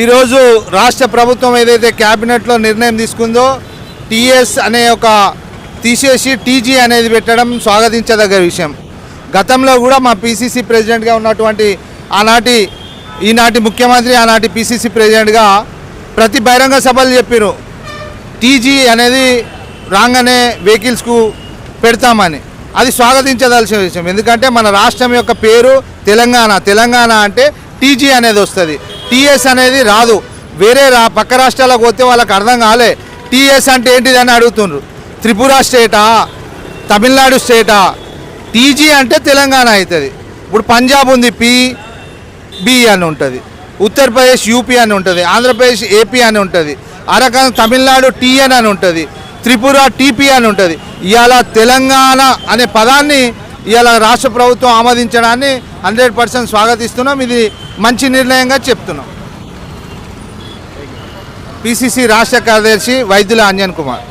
ఈరోజు రాష్ట్ర ప్రభుత్వం ఏదైతే క్యాబినెట్లో నిర్ణయం తీసుకుందో టీఎస్ అనే ఒక తీసేసి టీజీ అనేది పెట్టడం స్వాగతించదగ్గ విషయం. గతంలో కూడా మా పీసీసీ ప్రెసిడెంట్గా ఉన్నటువంటి ఆనాటి ఈనాటి ముఖ్యమంత్రి ఆనాటి పీసీసీ ప్రెసిడెంట్గా ప్రతి బహిరంగ సభలు చెప్పారు టీజీ అనేది రాగానే వెహికల్స్కు పెడతామని. అది స్వాగతించదలసిన విషయం. ఎందుకంటే మన రాష్ట్రం యొక్క పేరు తెలంగాణ. తెలంగాణ అంటే టీజీ అనేది వస్తుంది. టీఎస్ అనేది రాదు. వేరే రా పక్క రాష్ట్రాలకు పోతే వాళ్ళకి అర్థం కాలే. టీఎస్ అంటే ఏంటిది అని అడుగుతుండ్రు. త్రిపుర స్టేటా? తమిళనాడు స్టేటా? టీజీ అంటే తెలంగాణ అవుతుంది. ఇప్పుడు పంజాబ్ ఉంది పి బి అని ఉంటుంది. ఉత్తరప్రదేశ్ యూపీ అని ఉంటుంది. ఆంధ్రప్రదేశ్ ఏపీ అని ఉంటుంది. ఆ రకంగా తమిళనాడు టీఎన్ అని ఉంటుంది. త్రిపుర టీపీ అని ఉంటుంది. ఇవాళ తెలంగాణ అనే పదాన్ని ఇలా రాష్ట్ర ప్రభుత్వం ఆమోదించడాన్ని హండ్రెడ్ పర్సెంట్ స్వాగతిస్తున్నాం. ఇది మంచి నిర్ణయంగా చెప్తున్నాం. పిసిసి రాష్ట్ర కార్యదర్శి వైద్యుల అంజన్ కుమార్.